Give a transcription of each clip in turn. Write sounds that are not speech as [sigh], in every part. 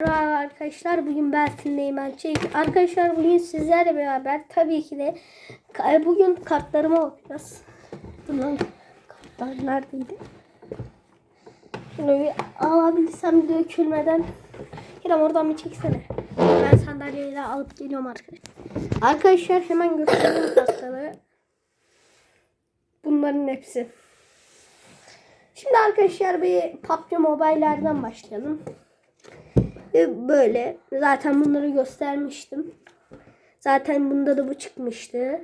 Merhaba arkadaşlar bugün ben Sineymen Çelik. Arkadaşlar bugün sizlerle beraber tabii ki de ka- bugün kartlarıma bakacağız. Bunun kartlar neredeydi? Şunu bir alabilsem dökülmeden. Kerem oradan bir çeksene. Ben sandalyeyle alıp geliyorum arkadaşlar. Arkadaşlar hemen göstereyim kartları. Bunların hepsi. Şimdi arkadaşlar bir PUBG Mobile'lerden başlayalım. Böyle. Zaten bunları göstermiştim. Zaten bunda da bu çıkmıştı.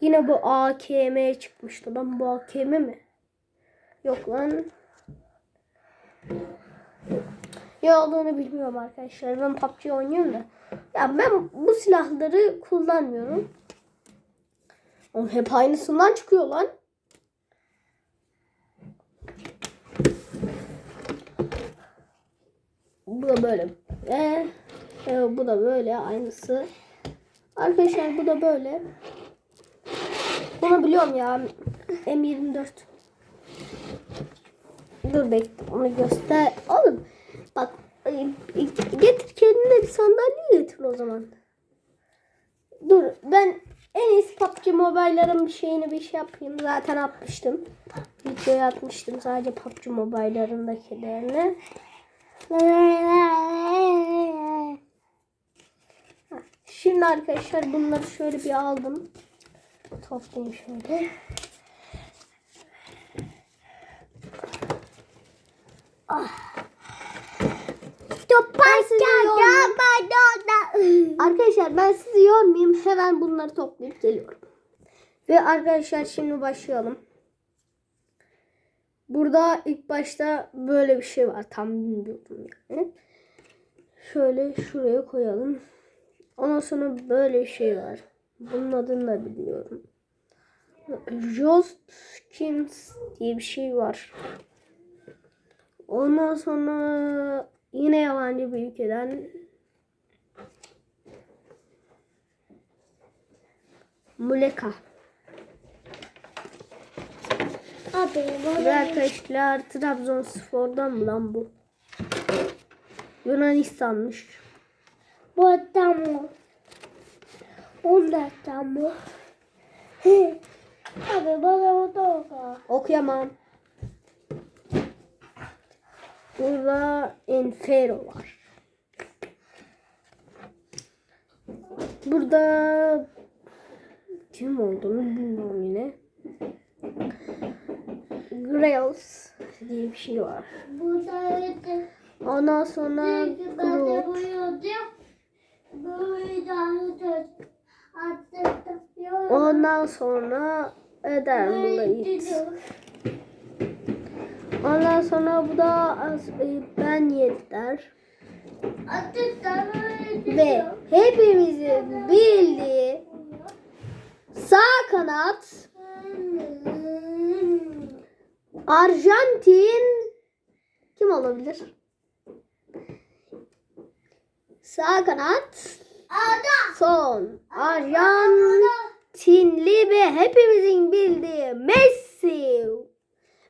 Yine bu AKM çıkmıştı. Lan bu AKM mi? Yok lan. Ne olduğunu bilmiyorum arkadaşlar. Ben PUBG oynuyorum da. Ya ben bu silahları kullanmıyorum. Oğlum hep aynısından çıkıyor lan. Bu da böyle. Ee, e, bu da böyle aynısı. Arkadaşlar bu da böyle. Bunu biliyorum ya. M24. Dur bekle onu göster. Oğlum bak e, e, getir kendine bir sandalye getir o zaman. Dur ben en iyisi PUBG Mobile'ların bir şeyini bir şey yapayım. Zaten atmıştım. Videoya atmıştım sadece PUBG Mobile'larındakilerini. Şimdi arkadaşlar bunları şöyle bir aldım. Toplayayım şöyle. Yormayayım. [laughs] Arkadaşlar ben sizi yormayayım. Hemen bunları toplayıp geliyorum. Ve arkadaşlar şimdi başlayalım. Burada ilk başta böyle bir şey var. Tam bilmiyordum yani. Şöyle şuraya koyalım. Ondan sonra böyle bir şey var. Bunun adını da bilmiyorum. Jostkins diye bir şey var. Ondan sonra yine yabancı bir ülkeden Muleka. Abi Ve arkadaşlar Trabzonspor'dan mı lan bu? Yunanistan'mış. bu adamı. Bu da adamı. Abi bana o da oku. Okuyamam. Burada Enfero var. Burada kim olduğunu bilmiyorum yine. Grails diye bir şey var. Ondan sonra Groot. Ondan sonra Ederblade. Ondan sonra bu da e, Ben Yedler. Ve hepimizin bildiği sağ kanat Arjantin kim olabilir? Sağ kanat son Arjantinli ve hepimizin bildiği Messi.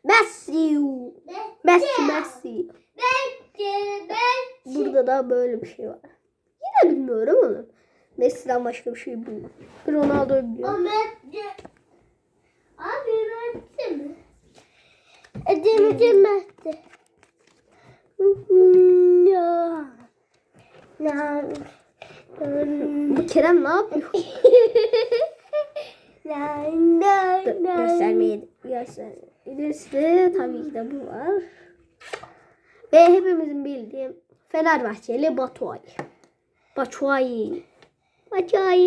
Messi. Messi Messi. Burada da böyle bir şey var. Yine bilmiyorum onu. Messi'den başka bir şey bilmiyorum. Ronaldo'yu biliyorum. Abi Mert'ti mi? Edemeyeceğim Mert'ti. Bu Kerem ne yapıyor? [laughs] Dur, göstermeye gösterilirse tabii ki de bu var. Ve hepimizin bildiği Fenerbahçeli Batuay. Batuay. Batuay.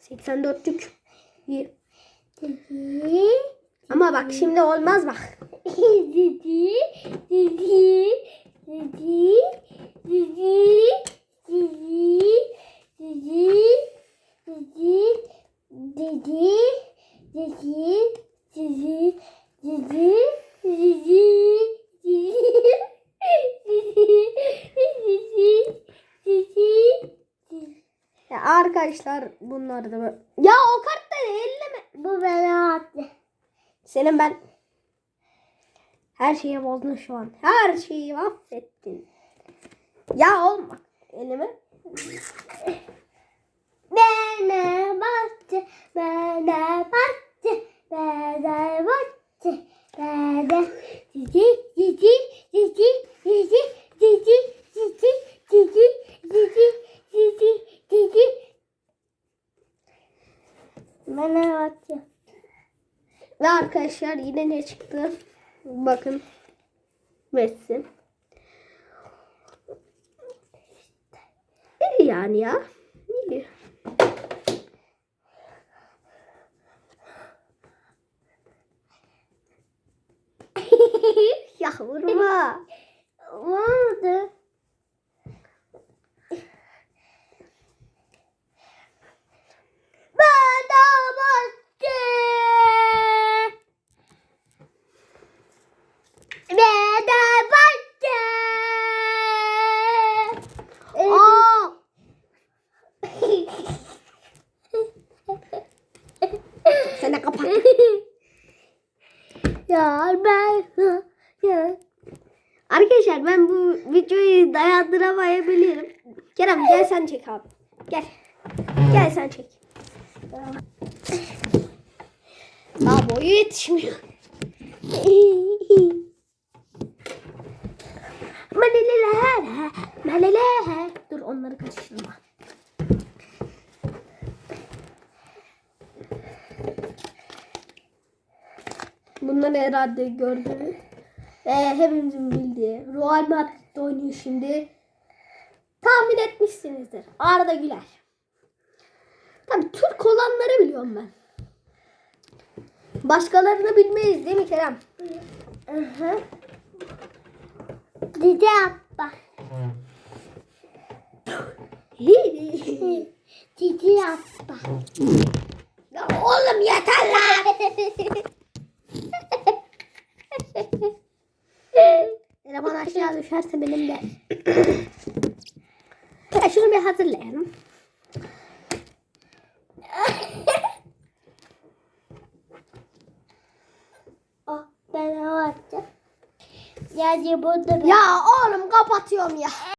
84'lük. İyi. Ama bak şimdi olmaz bak. Didi, didi, didi, didi, didi, didi, didi, didi, didi, didi, didi, didi, didi, Ya arkadaşlar bunlar da böyle. Ya o kartları elleme. Bu bana attı. Senin ben her şeyi bozdun şu an. Her şeyi mahvettin. Ya olma. Elimi. Bana baktı, bana baktı, bana baktı, bana cici cici cici cici cici cici cici cici cici cici bana baktı. Ve arkadaşlar yine ne çıktı? Bakın. Messi. İyi yani ya. İyi. [laughs] ya vurma. Olmadı. Bana baktı. Bana baktı. Aa! De kapat. [laughs] ya ben ya Arkadaşlar ben bu videoyu dayandıramayabilirim. Kerem gel sen çek abi. Gel. Gel sen çek. Daha boyu yetişmiyor. [laughs] Maleleler, maleleler. Dur onları karıştırma. Bunları herhalde gördünüz. Ee, hepimizin bildiği. Real Madrid'de oynuyor şimdi. Tahmin etmişsinizdir. Arda Güler. Tabii Türk olanları biliyorum ben. Başkalarını bilmeyiz değil mi Kerem? Aha. Dede abba. [laughs] Dede abba. ya oğlum yeter lan. [laughs] Telefon aşağı düşerse benim de. ya şunu bir hazırlayalım. oh, ben hava atacağım. Yani burada ben. Ya oğlum kapatıyorum ya.